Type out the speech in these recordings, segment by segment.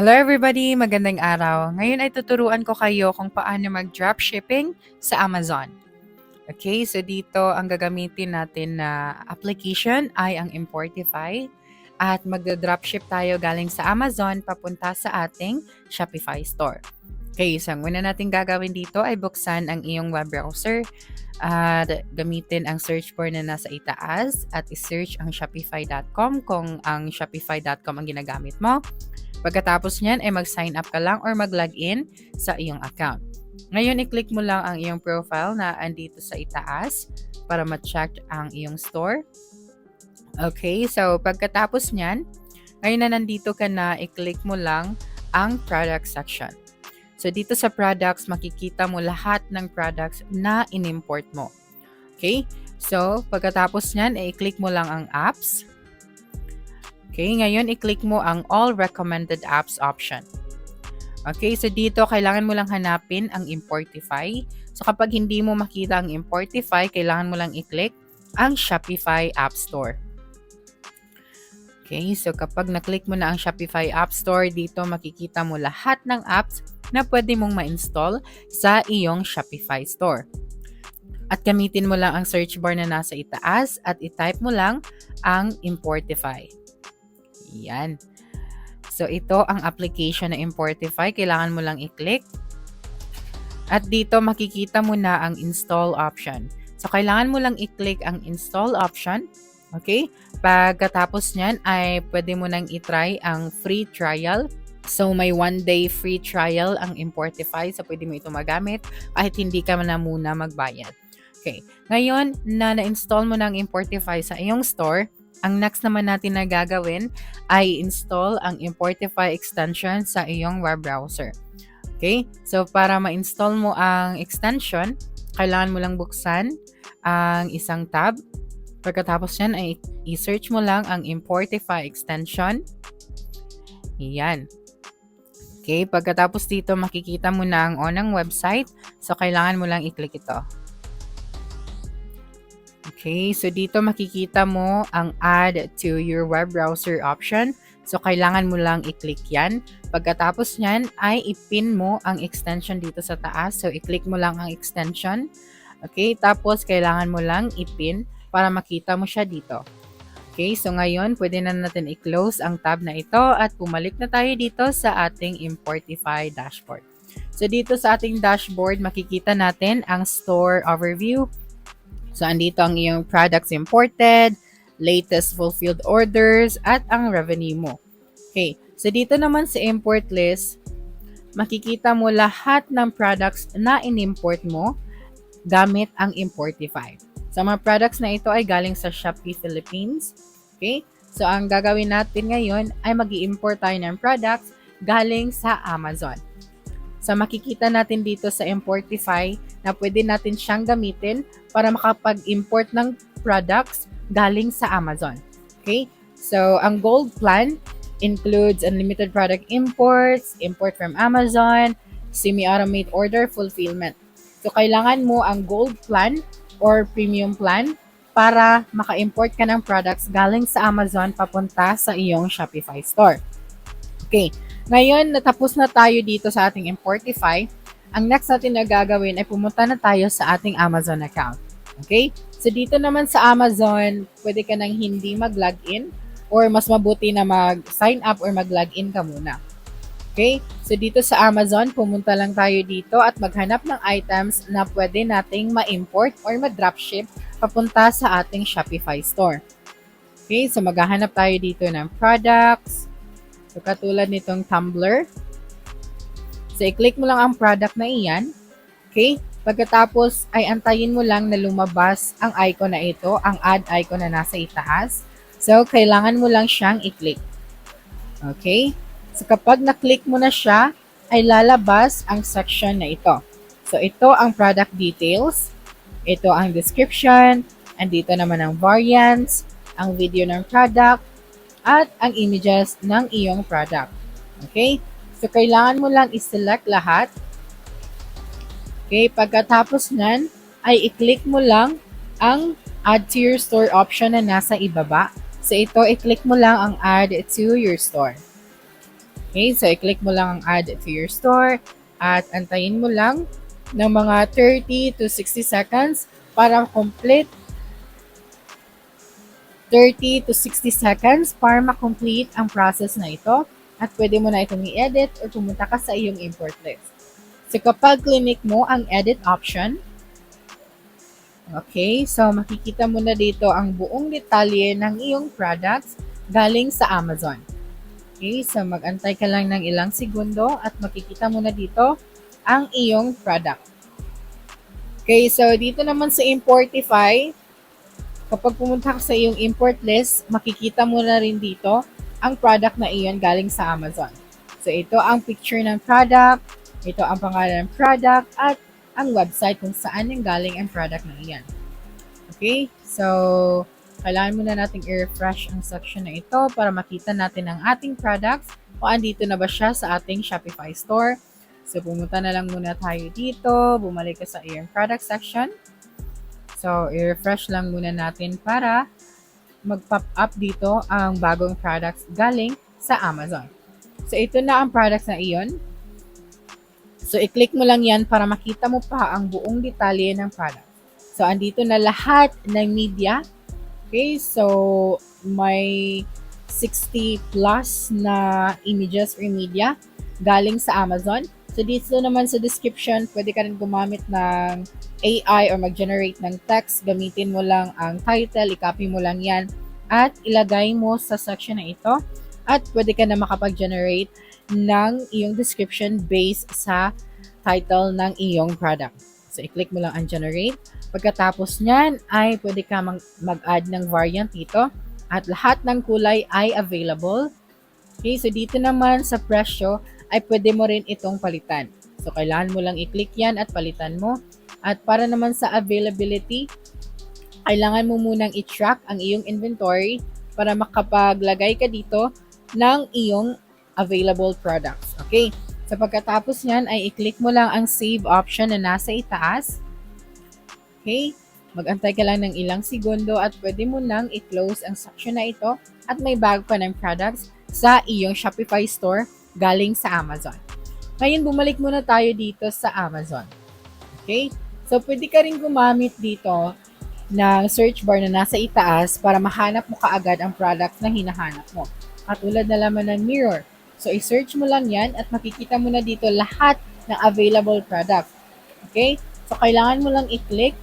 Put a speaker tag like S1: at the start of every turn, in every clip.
S1: Hello everybody! Magandang araw. Ngayon ay tuturuan ko kayo kung paano mag-dropshipping sa Amazon. Okay, so dito ang gagamitin natin na application ay ang Importify at mag-dropship tayo galing sa Amazon papunta sa ating Shopify store. Okay, so ang una natin gagawin dito ay buksan ang iyong web browser at gamitin ang search bar na nasa itaas at isearch ang shopify.com kung ang shopify.com ang ginagamit mo. Pagkatapos niyan ay mag-sign up ka lang or mag-login sa iyong account. Ngayon, i-click mo lang ang iyong profile na andito sa itaas para ma-check ang iyong store. Okay, so pagkatapos niyan, ngayon na nandito ka na, i-click mo lang ang product section. So dito sa products, makikita mo lahat ng products na in-import mo. Okay? So pagkatapos niyan, i-click mo lang ang apps. Okay, ngayon i-click mo ang All Recommended Apps option. Okay, so dito kailangan mo lang hanapin ang Importify. So kapag hindi mo makita ang Importify, kailangan mo lang i-click ang Shopify App Store. Okay, so kapag na-click mo na ang Shopify App Store, dito makikita mo lahat ng apps na pwede mong ma-install sa iyong Shopify store. At gamitin mo lang ang search bar na nasa itaas at i-type mo lang ang Importify. Yan. So, ito ang application na Importify. Kailangan mo lang i-click. At dito makikita mo na ang install option. So, kailangan mo lang i-click ang install option. Okay? Pagkatapos niyan ay pwede mo nang i-try ang free trial. So, may one day free trial ang Importify. So, pwede mo ito magamit kahit hindi ka na muna magbayad. Okay. Ngayon, na na-install mo ng Importify sa iyong store, ang next naman natin na gagawin ay install ang Importify extension sa iyong web browser. Okay? So, para ma-install mo ang extension, kailangan mo lang buksan ang isang tab. Pagkatapos yan, ay i-search mo lang ang Importify extension. Yan. Okay, pagkatapos dito, makikita mo na ang onang website. So, kailangan mo lang i-click ito. Okay, so dito makikita mo ang add to your web browser option. So kailangan mo lang i-click yan. Pagkatapos nyan ay ipin mo ang extension dito sa taas. So i-click mo lang ang extension. Okay, tapos kailangan mo lang ipin para makita mo siya dito. Okay, so ngayon pwede na natin i-close ang tab na ito at pumalik na tayo dito sa ating Importify dashboard. So dito sa ating dashboard makikita natin ang store overview So, andito ang iyong products imported, latest fulfilled orders, at ang revenue mo. Okay. So, dito naman sa import list, makikita mo lahat ng products na in-import mo gamit ang Importify. So, mga products na ito ay galing sa Shopee Philippines. Okay? So, ang gagawin natin ngayon ay mag import tayo ng products galing sa Amazon. So, makikita natin dito sa Importify na pwede natin siyang gamitin para makapag-import ng products galing sa Amazon. Okay? So, ang gold plan includes unlimited product imports, import from Amazon, semi-automate order fulfillment. So, kailangan mo ang gold plan or premium plan para maka-import ka ng products galing sa Amazon papunta sa iyong Shopify store. Okay. Ngayon, natapos na tayo dito sa ating Importify. Ang next natin na gagawin ay pumunta na tayo sa ating Amazon account. Okay? So, dito naman sa Amazon, pwede ka nang hindi mag-login or mas mabuti na mag-sign up or mag-login ka muna. Okay? So, dito sa Amazon, pumunta lang tayo dito at maghanap ng items na pwede nating ma-import or ma-dropship papunta sa ating Shopify store. Okay? So, maghahanap tayo dito ng products. So, katulad nitong tumbler. So, i-click mo lang ang product na iyan. Okay? Pagkatapos ay antayin mo lang na lumabas ang icon na ito, ang add icon na nasa itaas. So, kailangan mo lang siyang i-click. Okay? So, kapag na-click mo na siya, ay lalabas ang section na ito. So, ito ang product details. Ito ang description. Andito naman ang variants, ang video ng product, at ang images ng iyong product. Okay? So, kailangan mo lang i-select lahat. Okay, pagkatapos nan, ay i-click mo lang ang add to your store option na nasa ibaba. So, ito, i-click mo lang ang add to your store. Okay, so i-click mo lang ang add to your store at antayin mo lang ng mga 30 to 60 seconds para complete 30 to 60 seconds para ma-complete ang process na ito at pwede mo na itong i-edit or pumunta ka sa iyong import list. So kapag clinic mo ang edit option, okay, so makikita mo na dito ang buong detalye ng iyong products galing sa Amazon. Okay, so mag-antay ka lang ng ilang segundo at makikita mo na dito ang iyong product. Okay, so dito naman sa Importify, kapag pumunta ka sa iyong import list, makikita mo na rin dito ang product na iyon galing sa Amazon. So ito ang picture ng product, ito ang pangalan ng product, at ang website kung saan yung galing ang product na iyan. Okay, so kailangan muna nating i-refresh ang section na ito para makita natin ang ating products o andito na ba siya sa ating Shopify store. So, pumunta na lang muna tayo dito. Bumalik ka sa iyong product section. So, i-refresh lang muna natin para mag-pop up dito ang bagong products galing sa Amazon. So, ito na ang products na iyon. So, i-click mo lang yan para makita mo pa ang buong detalye ng product. So, andito na lahat ng media Okay, so may 60 plus na images or media galing sa Amazon. So dito naman sa description, pwede ka rin gumamit ng AI or mag-generate ng text. Gamitin mo lang ang title, i-copy mo lang yan at ilagay mo sa section na ito. At pwede ka na makapag-generate ng iyong description based sa title ng iyong product. So, i-click mo lang ang generate. Pagkatapos niyan ay pwede ka mag-add ng variant dito at lahat ng kulay ay available. Okay, so dito naman sa presyo ay pwede mo rin itong palitan. So, kailangan mo lang i-click yan at palitan mo. At para naman sa availability, kailangan mo munang i-track ang iyong inventory para makapaglagay ka dito ng iyong available products. Okay? So pagkatapos niyan ay i-click mo lang ang save option na nasa itaas. Okay? Magantay ka lang ng ilang segundo at pwede mo nang i-close ang section na ito at may bago ka ng products sa iyong Shopify store galing sa Amazon. Ngayon, bumalik muna tayo dito sa Amazon. Okay? So, pwede ka rin gumamit dito ng search bar na nasa itaas para mahanap mo kaagad ang products na hinahanap mo. Katulad na laman ng mirror. So, i-search mo lang yan at makikita mo na dito lahat ng available product. Okay? So, kailangan mo lang i-click.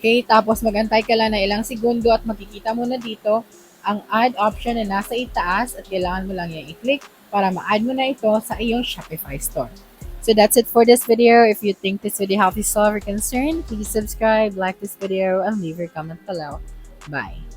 S1: Okay? Tapos, magantay ka lang na ilang segundo at makikita mo na dito ang add option na nasa itaas at kailangan mo lang yan i-click para ma-add mo na ito sa iyong Shopify store. So that's it for this video. If you think this video helped you solve your concern, please subscribe, like this video, and leave your comment below. Bye!